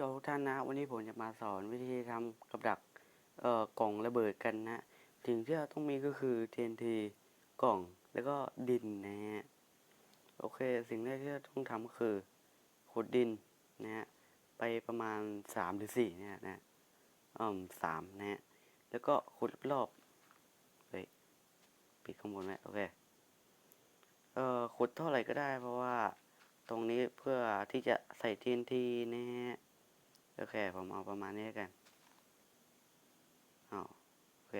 ทุกท่านนะ วันนี้ผมจะมาสอนวิธีทำกับดักเอ่อกล่องระเบิดกันนะสิ่งที่เราต้องมีก็คือ TNT กล่องแล้วก็ดินนะฮะโอเค สิ่งแรกที่เราต้องทำก็คือขุดดินนะฮะไปประมาณสามหรือสี่เนี่ยนะอืมสามนะฮะแล้วก็ขุดรอบเฮ้ยปิดข้างบนไว้โอเคเอ่อขุดเท่าไหร่ก็ได้เพราะว่าตรงนี้เพื่อที่จะใส่ TNT นะฮะ โอเคผมเอาประมาณนี้กันเอาโอเค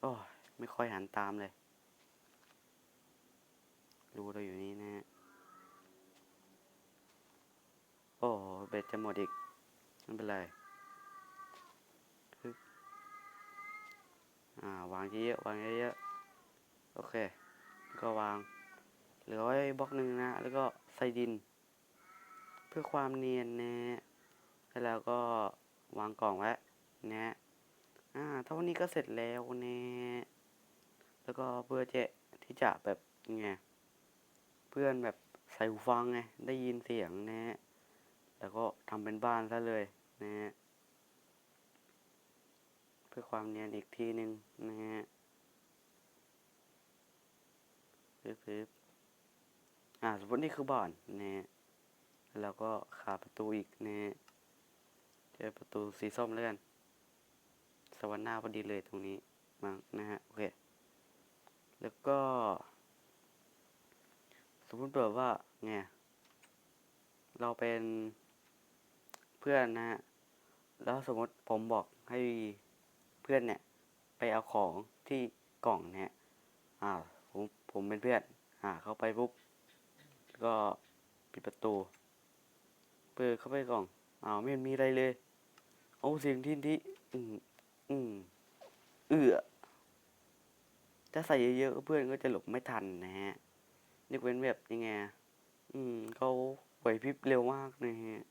โอ้ยไม่ค่อยหันตามเลย รูเราอยู่นี่นะฮะ โอ้โหเบ็ดจะหมดอีก ไม่เป็นไรอ่าวางเยอะวางเยอะโอเค ก็วาง เหลือไว้บล็อกหนึ่งนะ แล้วก็ใส่ดิน พื่อความเนียนนะแล้วก็วางกล่องไว้นะอ่าเท่านี้ก็เสร็จแล้วนะแล้วก็เพื่อจะที่จะแบบไงเพื่อนแบบใส่หูฟังไงได้ยินเสียงนะแล้วก็ทำเป็นบ้านซะเลยนะฮะเพื่อความเนียนอีกทีหนึ่งนะฮะปึ๊บๆอ่าสมมตินี่คือบ้านนะฮะ แล้วก็ขาประตูอีกนะฮะเจอประตูสีส้มแล้วกันสวรรค์หน้าพอดีเลยตรงนี้มั้งนะฮะ โอเค แล้วก็ สมมติแบบว่าไงเราเป็นเพื่อนนะฮะ แล้วสมมติผมบอกให้เพื่อนเนี่ย ไปเอาของที่กล่องเนี่ย อ่า ผมผมเป็นเพื่อน อ่า เข้าไปปุ๊บ ก็ปิดประตู เปิดเข้าไปกล่องอ้าวไม่มีอะไรเลย เอาเสียงที่ที่อืมอืมเอือถ้าใส่เยอะๆเพื่อนก็จะหลบไม่ทันนะฮะยกเว้นแบบยังไงอืมเขาไหวพริบเร็วมากนะฮะ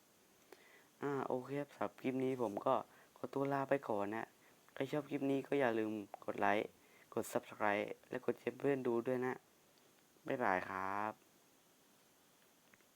อ่าโอเคครับสำหรับคลิปนี้ผมก็ขอตัวลาไปก่อนนะใครชอบคลิปนี้ก็อย่าลืมกดไลค์กด subscribe และกดแชร์เพื่อนดูด้วยนะ บ๊ายบายครับ